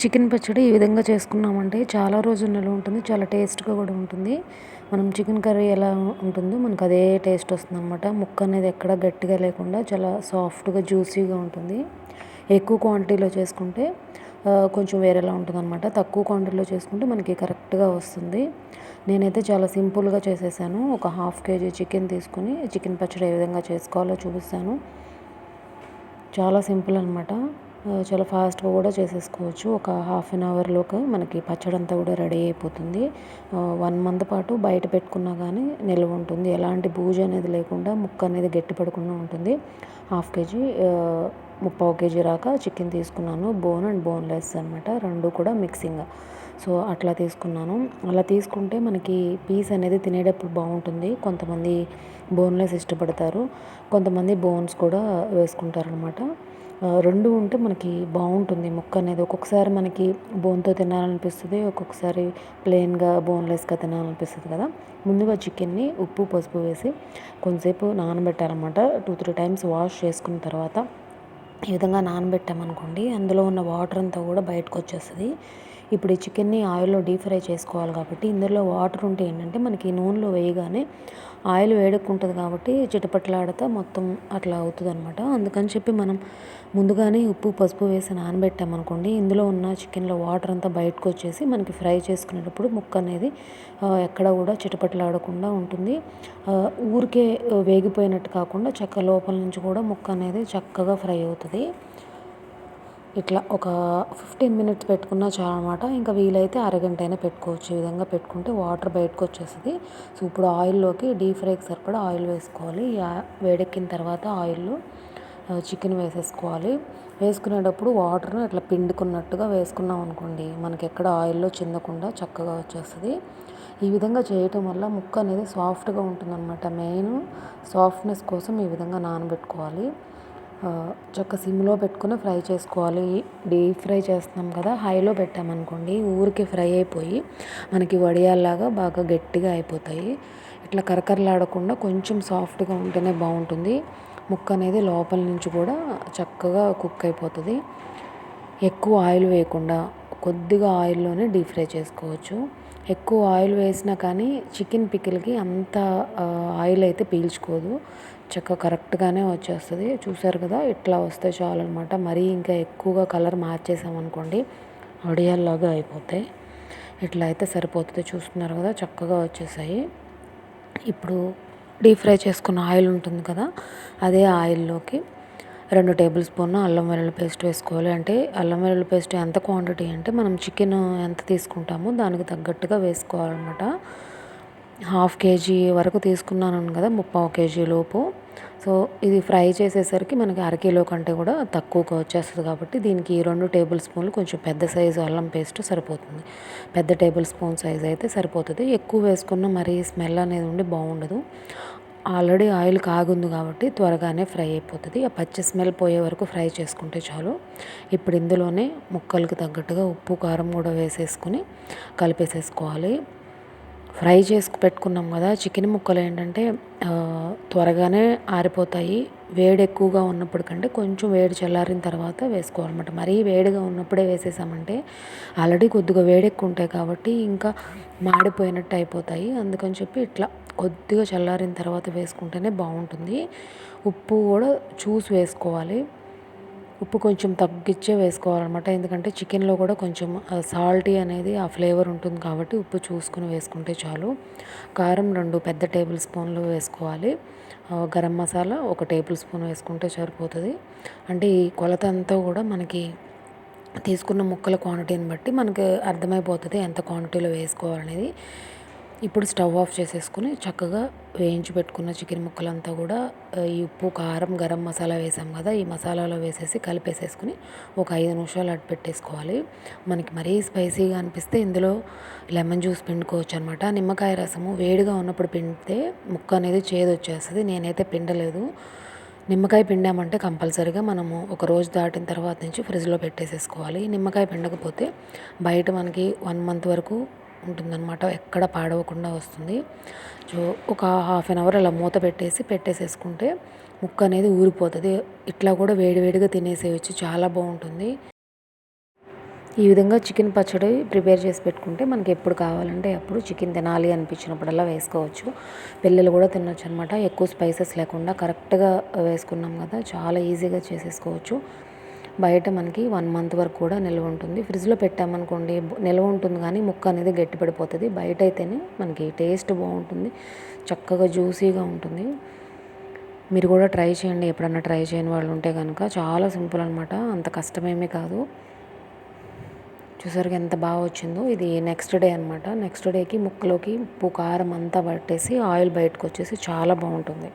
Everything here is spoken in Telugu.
చికెన్ పచ్చడి ఈ విధంగా చేసుకున్నామంటే చాలా రోజులు నిల్వ ఉంటుంది చాలా టేస్ట్గా కూడా ఉంటుంది. మనం చికెన్ కర్రీ ఎలా ఉంటుందో మనకు అదే టేస్ట్ వస్తుంది అనమాట ముక్క అనేది ఎక్కడ గట్టిగా లేకుండా చాలా సాఫ్ట్గా జ్యూసీగా ఉంటుంది. ఎక్కువ క్వాంటిటీలో చేసుకుంటే కొంచెం వేరేలా ఉంటుంది అనమాట తక్కువ క్వాంటిటీలో చేసుకుంటే మనకి కరెక్ట్గా వస్తుంది. నేనైతే చాలా సింపుల్గా చేసేసాను. ఒక హాఫ్ కేజీ చికెన్ తీసుకుని చికెన్ పచ్చడి ఏ విధంగా చేసుకోవాలో చూపిస్తాను. చాలా సింపుల్ అనమాట చాలా ఫాస్ట్గా కూడా చేసేసుకోవచ్చు. ఒక హాఫ్ అన్ అవర్లోకి మనకి పచ్చడి అంతా కూడా రెడీ అయిపోతుంది. వన్ మంత్ పాటు బయట పెట్టుకున్నా కానీ నిల్వ ఉంటుంది. ఎలాంటి బూజు అనేది లేకుండా ముక్క అనేది గట్టి పడకుండా ఉంటుంది. హాఫ్ కేజీ ముప్పావు కేజీ రాక చికెన్ తీసుకున్నాను. బోన్ అండ్ బోన్లెస్ అనమాట రెండు కూడా మిక్సింగ్. సో అట్లా తీసుకున్నాను. అలా తీసుకుంటే మనకి పీస్ అనేది తినేటప్పుడు బాగుంటుంది. కొంతమంది బోన్లెస్ ఇష్టపడతారు. కొంతమంది బోన్స్ కూడా వేసుకుంటారనమాట రెండు ఉంటే మనకి బాగుంటుంది. ముక్క అనేది ఒక్కొక్కసారి మనకి బోన్తో తినాలనిపిస్తుంది ఒక్కొక్కసారి ప్లెయిన్గా బోన్లెస్గా తినాలనిపిస్తుంది కదా. ముందుగా చికెన్ని ఉప్పు పసుపు వేసి కొంతసేపు నానబెట్టాలన్నమాట. టూ త్రీ టైమ్స్ వాష్ చేసుకున్న తర్వాత ఈ విధంగా నానబెట్టామనుకోండి అందులో ఉన్న వాటర్ అంతా కూడా బయటకు వచ్చేస్తుంది ఇప్పుడు ఈ చికెన్ని ఆయిల్లో డీప్ ఫ్రై చేసుకోవాలి కాబట్టి ఇందులో వాటర్ ఉంటే ఏంటంటే మనకి నూనెలో వేయగానే ఆయిల్ వేడెక్కుంటుంది కాబట్టి చిటపట్లాడుతా మొత్తం అట్లా అవుతుంది అనమాట అందుకని చెప్పి మనం ముందుగానే ఉప్పు పసుపు వేసి నానబెట్టామనుకోండి ఇందులో ఉన్న చికెన్లో వాటర్ అంతా బయటకు వచ్చేసి మనకి ఫ్రై చేసుకునేటప్పుడు ముక్క అనేది ఎక్కడ కూడా చిటపట్లాడకుండా ఉంటుంది. ఊరికే వేగిపోయినట్టు కాకుండా చక్క లోపల నుంచి కూడా ముక్క అనేది చక్కగా ఫ్రై అవుతుంది. ఇట్లా ఒక ఫిఫ్టీన్ మినిట్స్ పెట్టుకున్నా చాలన్నమాట. అనమాట ఇంకా వీలైతే అరగంట అయినా పెట్టుకోవచ్చు. ఈ విధంగా పెట్టుకుంటే వాటర్ బయటకు వచ్చేస్తుంది సో ఇప్పుడు ఆయిల్లోకి డీప్ ఫ్రైకి సరిపడా ఆయిల్ వేసుకోవాలి. వేడెక్కిన తర్వాత ఆయిల్లో చికెన్ వేసేసుకోవాలి. వేసుకునేటప్పుడు వాటర్ను ఇట్లా పిండుకున్నట్టుగా వేసుకున్నాం అనుకోండి మనకి ఎక్కడ ఆయిల్లో చిందకుండా చక్కగా వచ్చేస్తుంది. ఈ విధంగా చేయటం వల్ల ముక్క అనేది సాఫ్ట్గా ఉంటుందన్నమాట. మెయిన్ సాఫ్ట్నెస్ కోసం ఈ విధంగా నానబెట్టుకోవాలి. చక్క సిమ్లో పెట్టుకుని ఫ్రై చేసుకోవాలి. డీప్ ఫ్రై చేస్తున్నాం కదా హైలో పెట్టామనుకోండి ఊరికి ఫ్రై అయిపోయి మనకి వడియాల్లాగా బాగా గట్టిగా అయిపోతాయి. ఇట్లా కరకరలాడకుండా కొంచెం సాఫ్ట్గా ఉంటేనే బాగుంటుంది. ముక్క అనేది లోపల నుంచి కూడా చక్కగా కుక్ అయిపోతుంది. ఎక్కువ ఆయిల్ వేయకుండా కొద్దిగా ఆయిల్లోనే డీప్ ఫ్రై చేసుకోవచ్చు. ఎక్కువ ఆయిల్ వేసినా కానీ చికెన్ పికిల్కి అంత ఆయిల్ అయితే పీల్చుకోదు. చక్కగా కరెక్ట్గానే వచ్చేస్తుంది. చూసారు కదా ఇట్లా వస్తే చాలు అనమాట మరీ ఇంకా ఎక్కువగా కలర్ మార్చేసామనుకోండి వడియాల్లాగా అయిపోతాయి. ఇట్లా అయితే సరిపోతుంది. చూస్తున్నారు కదా చక్కగా వచ్చేసాయి. ఇప్పుడు డీప్ ఫ్రై చేసుకున్న ఆయిల్ ఉంటుంది కదా అదే ఆయిల్లోకి రెండు టేబుల్ స్పూన్ అల్లం వెల్లుల్లి పేస్ట్ వేసుకోవాలి. అంటే అల్లం వెల్లుల్లి పేస్ట్ ఎంత క్వాంటిటీ అంటే మనం చికెన్ ఎంత తీసుకుంటామో దానికి తగ్గట్టుగా వేసుకోవాలన్నమాట. హాఫ్ కేజీ వరకు తీసుకున్నాను కదా ముప్పావు కేజీ లోపు. సో ఇది ఫ్రై చేసేసరికి మనకి అరకిలో కంటే కూడా తక్కువగా వచ్చేస్తుంది కాబట్టి దీనికి రెండు టేబుల్ స్పూన్లు కొంచెం పెద్ద సైజు అల్లం పేస్ట్ సరిపోతుంది. పెద్ద టేబుల్ స్పూన్ సైజ్ అయితే సరిపోతుంది. ఎక్కువ వేసుకున్న మరీ స్మెల్ అనేది ఉండి బాగుండదు. ఆల్రెడీ ఆయిల్ కాగుంది కాబట్టి త్వరగానే ఫ్రై అయిపోతుంది. ఆ పచ్చి స్మెల్ పోయే వరకు ఫ్రై చేసుకుంటే చాలు. ఇప్పుడు ఇందులోనే ముక్కలకు తగ్గట్టుగా ఉప్పు కారం కూడా వేసేసుకుని కలిపేసేసుకోవాలి. ఫ్రై చేసుకు పెట్టుకున్నాం కదా చికెన్ ముక్కలు ఏంటంటే త్వరగానే ఆరిపోతాయి. వేడి ఎక్కువగా ఉన్నప్పుడు కంటే కొంచెం వేడి చల్లారిన తర్వాత వేసుకోవాలన్నమాట. మరీ వేడిగా ఉన్నప్పుడే వేసేసామంటే ఆల్రెడీ కొద్దిగా వేడి ఎక్కువ ఉంటాయి కాబట్టి ఇంకా మాడిపోయినట్టు అయిపోతాయి. అందుకని చెప్పి ఇట్లా కొద్దిగా చల్లారిన తర్వాత వేసుకుంటేనే బాగుంటుంది. ఉప్పు కూడా చూసి వేసుకోవాలి. ఉప్పు కొంచెం తగ్గించే వేసుకోవాలన్నమాట. ఎందుకంటే చికెన్లో కూడా కొంచెం సాల్టీ అనేది ఆ ఫ్లేవర్ ఉంటుంది కాబట్టి ఉప్పు చూసుకుని వేసుకుంటే చాలు. కారం రెండు పెద్ద టేబుల్ స్పూన్లు వేసుకోవాలి. గరం మసాలా ఒక టేబుల్ స్పూన్ వేసుకుంటే సరిపోతుంది. అంటే ఈ కొలత అంతా కూడా మనకి తీసుకున్న ముక్కల క్వాంటిటీని బట్టి మనకి అర్థమైపోతుంది ఎంత క్వాంటిటీలో వేసుకోవాలనేది. ఇప్పుడు స్టవ్ ఆఫ్ చేసేసుకుని చక్కగా వేయించి పెట్టుకున్న చికెన్ ముక్కలంతా కూడా ఈ ఉప్పు కారం గరం మసాలా వేసాం కదా ఈ మసాలాలో వేసేసి కలిపేసేసుకుని ఒక ఐదు నిమిషాలు అటు పెట్టేసుకోవాలి. మనకి మరీ స్పైసీగా అనిపిస్తే ఇందులో లెమన్ జ్యూస్ పిండుకోవచ్చు అనమాట నిమ్మకాయ రసము వేడిగా ఉన్నప్పుడు పిండితే ముక్క అనేది చేదు వచ్చేస్తుంది. నేనైతే పిండలేదు. నిమ్మకాయ పిండామంటే కంపల్సరీగా మనము ఒక రోజు దాటిన తర్వాత నుంచి ఫ్రిడ్జ్లో పెట్టేసేసుకోవాలి. నిమ్మకాయ పిండకపోతే బయట మనకి వన్ మంత్ వరకు ఉంటుందన్నమాట ఎక్కడ పాడవకుండా వస్తుంది. సో ఒక హాఫ్ అన్ అవర్ అలా మూత పెట్టేసి పెట్టేసేసుకుంటే ముక్క అనేది ఊరిపోతుంది. ఇట్లా కూడా వేడివేడిగా తినేసేయచ్చు. చాలా బాగుంటుంది. ఈ విధంగా చికెన్ పచ్చడి ప్రిపేర్ చేసి పెట్టుకుంటే మనకి ఎప్పుడు కావాలంటే అప్పుడు చికెన్ తినాలి అనిపించినప్పుడల్లా వేసుకోవచ్చు. పిల్లలు కూడా తినొచ్చు అనమాట ఎక్కువ స్పైసెస్ లేకుండా కరెక్ట్గా వేసుకున్నాం కదా చాలా ఈజీగా చేసేసుకోవచ్చు. బయట మనకి వన్ మంత్ వరకు కూడా నిల్వ ఉంటుంది. ఫ్రిడ్జ్లో పెట్టామనుకోండి నిల్వ ఉంటుంది కానీ ముక్క అనేది గట్టి పడిపోతుంది. బయట అయితేనే మనకి టేస్ట్ బాగుంటుంది. చక్కగా జ్యూసీగా ఉంటుంది. మీరు కూడా ట్రై చేయండి. ఎప్పుడన్నా ట్రై చేయని వాళ్ళు ఉంటే కనుక చాలా సింపుల్ అనమాట అంత కష్టమేమీ కాదు. చూసారుగా ఎంత బాగా వచ్చిందో. ఇది నెక్స్ట్ డే అనమాట నెక్స్ట్ డేకి ముక్కలోకి ఉప్పు కారం అంతా పట్టేసి ఆయిల్ బయటకు వచ్చేసి చాలా బాగుంటుంది.